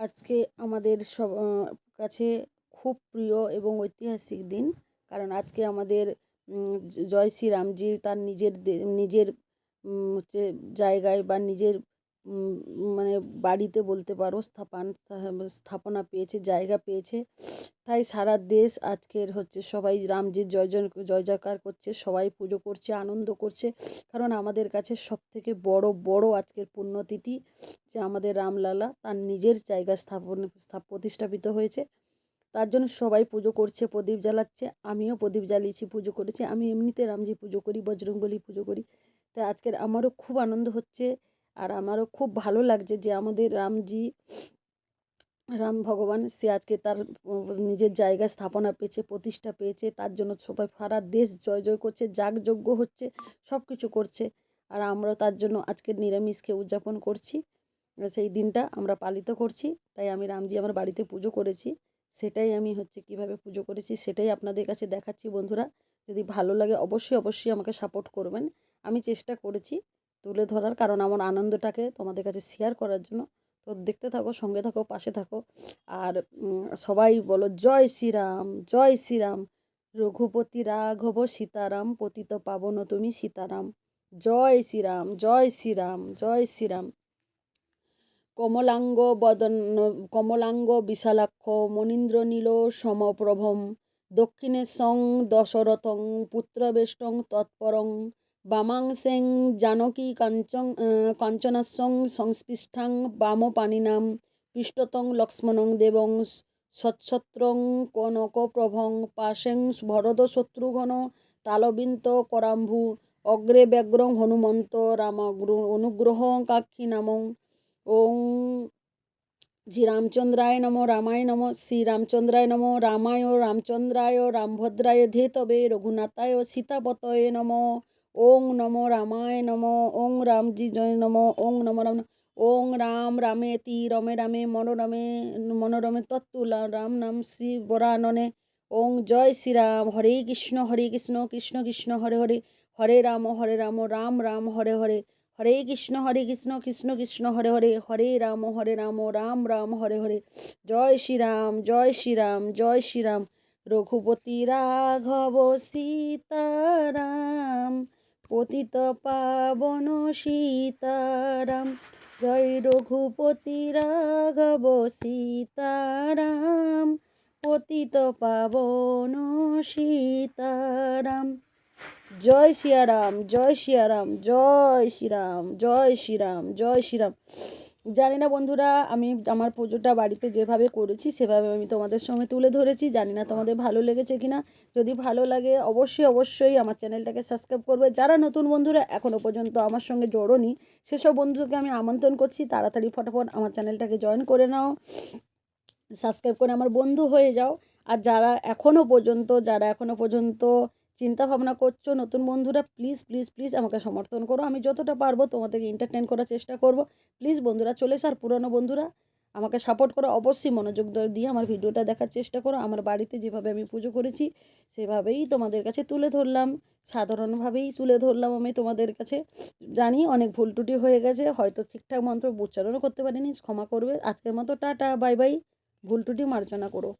আজকে আমাদের সব কাছে খুব প্রিয় এবং ঐতিহাসিক দিন। কারণ আজকে আমাদের জয় শ্রীরামজির তার নিজের নিজের হচ্ছে জায়গায় বা নিজের মানে বাড়িতে বলতে পারো, স্থাপন, স্থাপনা পেয়েছে, জায়গা পেয়েছে। তাই সারা দেশ আজকের হচ্ছে সবাই রামজির জয় জয় জয় জয়কার করছে, সবাই পুজো করছে, আনন্দ করছে। কারণ আমাদের কাছে সব থেকে বড় বড় আজকের পুণ্যতিথি যে আমাদের রামলালা, তার নিজের জায়গা স্থাপন, স্থাপ, প্রতিষ্ঠাপিত হয়েছে। তার জন্য সবাই পুজো করছে, প্রদীপ জ্বালাচ্ছে, আমিও প্রদীপ জ্বালিয়েছি, পুজো করেছি। আমি এমনিতে রামজি পুজো করি, বজরংবলী পুজো করি। তাই আজকের আমারও খুব আনন্দ হচ্ছে। আর আমারও খুব ভালো লাগছে যে আমাদের রামজি, রাম ভগবান সে আজকে তার নিজের জায়গায় স্থাপনা পেয়েছে, প্রতিষ্ঠা পেয়েছে, তার জন্য সবাই সারা দেশ জয় জয় করছে, যাগযজ্ঞ হচ্ছে সব কিছু করছে। আর আমরাও তার জন্য আজকের নিরামিষকে উদযাপন করছি। সেই দিনটা আমরা পালিত করছি, তাই আমি রামজি আমার বাড়িতে পুজো করেছি। সেটাই আমি হচ্ছে কীভাবে পুজো করেছি সেটাই আপনাদের কাছে দেখাচ্ছি বন্ধুরা। যদি ভালো লাগে অবশ্যই অবশ্যই আমাকে সাপোর্ট করবেন। আমি চেষ্টা করেছি। তুলে ধরার কারণ আমার আনন্দটাকে তোমাদের কাছে শেয়ার করার জন্য। তো দেখতে থাকো, সঙ্গে থাকো, পাশে থাকো। আর সবাই বলো, জয় শ্রীরাম জয় শ্রীরাম। রঘুপতি রাঘব সীতারাম, পতিত পাবন তুমি সীতারাম। জয় শ্রীরাম জয় শ্রীরাম জয় শ্রীরাম। কমলাঙ্গ বদন, কমলাঙ্গ বিশালাক্ষ, মনীন্দ্র নীল সমপ্রভম। দক্ষিণে সং দশরথং, পুত্রবেষ্টং তৎপরং। বামাংসেং জানকী কাঞ্চন কাঞ্চনাসং সংস্পৃষ্ঠাং বামপাণিনাম পৃষ্ঠতং লক্ষ্মণং দেবং সৎসত্রং কনকপ্রভং পাশেং ভরত শত্রুঘ্ন তালবিন্ত করাম্ভু অগ্রে ব্যগ্রং হনুমন্ত রামাগ্র অনুগ্রহ কাক্ষী নামং। ওং শ্রী রামচন্দ্রায় নম রামায় নম। শ্রী রামচন্দ্রায় নম রামায় রামচন্দ্রায় রামভদ্রায় ধেতবে রঘুনাথায় সীতাপতয়ে নম। ওং নম রামায় নম, ওং রামজি জয় নম, ওং নম রাম ওং রাম রামে তি রমে রামে মনোরমে মনোরমে তত্তুলা রাম নাম শ্রী বরাননে। ওং জয় শ্রীরাম হরে কৃষ্ণ হরে কৃষ্ণ কৃষ্ণ কৃষ্ণ, হরে হরে হরে রাম হরে রাম রাম রাম, হরে হরে হরে কৃষ্ণ হরে কৃষ্ণ কৃষ্ণ কৃষ্ণ, হরে হরে হরে রাম হরে রাম রাম রাম, হরে হরে। জয় শ্রীরাম জয় শ্রীরাম জয় শ্রীরাম রঘুপতি রাঘব সীতারাম পতিত পাবন সীতারাম। জয় রঘুপতি রাঘব সীতারাম। পতিত পাবন সীতারাম। জয় সিয়ারাম জয় সিয়ারাম জয় শ্রীরাম জয় শ্রীরাম জয় শ্রীরাম জানি না বন্ধুরা, আমি আমার পুজোটা বাড়িতে যেভাবে করেছি, সেভাবে আমি তোমাদের সঙ্গে তুলে ধরেছি। জানি না তোমাদের ভালো লেগেছে কি না যদি ভালো লাগে, অবশ্যই অবশ্যই আমার চ্যানেলটাকে সাবস্ক্রাইব করবে। যারা নতুন বন্ধুরা এখনও পর্যন্ত আমার সঙ্গে জড়োনি, সেসব বন্ধুকে আমি আমন্ত্রণ করছি। তাড়াতাড়ি ফটাফট আমার চ্যানেলটাকে জয়েন করে নাও। সাবস্ক্রাইব করে আমার বন্ধু হয়ে যাও। আর যারা এখনও পর্যন্ত, যারা এখনও পর্যন্ত চিন্তা ভাবনা করছ, নতুন বন্ধুরা প্লিজ প্লিজ প্লিজ আমাকে সমর্থন করো। আমি যতটা পারব তোমাদেরকে এন্টারটেন করার চেষ্টা করব। প্লিজ বন্ধুরা, চলে আর পুরনো বন্ধুরা, আমাকে সাপোর্ট করো। অবশ্যই মনোযোগ দিয়ে আমার ভিডিওটা দেখার চেষ্টা করো। আমার বাড়িতে যেভাবে আমি পুজো করেছি, সেভাবেই তোমাদের কাছে তুলে ধরলাম। সাধারণভাবেই তুলে ধরলাম আমি তোমাদের কাছে। জানি অনেক ভুল ত্রুটি হয়ে গেছে, হয়তো ঠিকঠাক মন্ত্র উচ্চারণও করতে পারিনি, ক্ষমা করবে। আজকের মতো টাটা বাই বাই ভুল ত্রুটি মার্জনা করো।